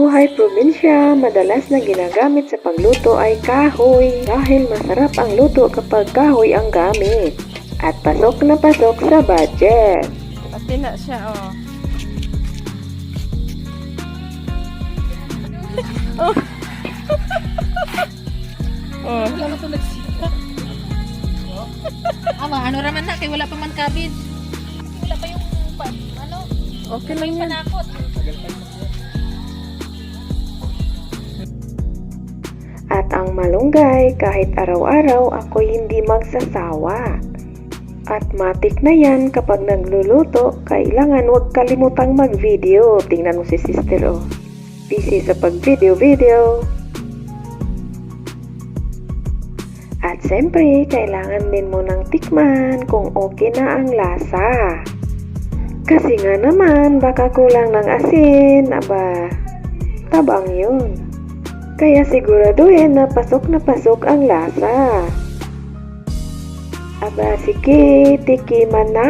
Buhay probinsya, madalas na ginagamit sa pagluto ay kahoy dahil masarap ang luto kapag kahoy ang gamit. At pasok na pasok sa budget. Pati na siya, oh. oh. oh. Wala to nagsika. Ama, ano raman na, kay wala pa man cabbage. Wala pa yung, pa- ano, Okay lang yan. panakot. At ang malunggay, kahit araw-araw ako hindi magsasawa. At matik na yan kapag nagluluto, kailangan huwag kalimutang mag-video. Tingnan mo si sister oh. Busy sa pag-video-video. At siyempre, kailangan din mo ng tikman kung okay na ang lasa. Kasi nga naman, baka kulang ng asin, aba, tabang yun. Kaya siguraduhin na pasok na pasok ang lasa. Aba, sige, tikiman na.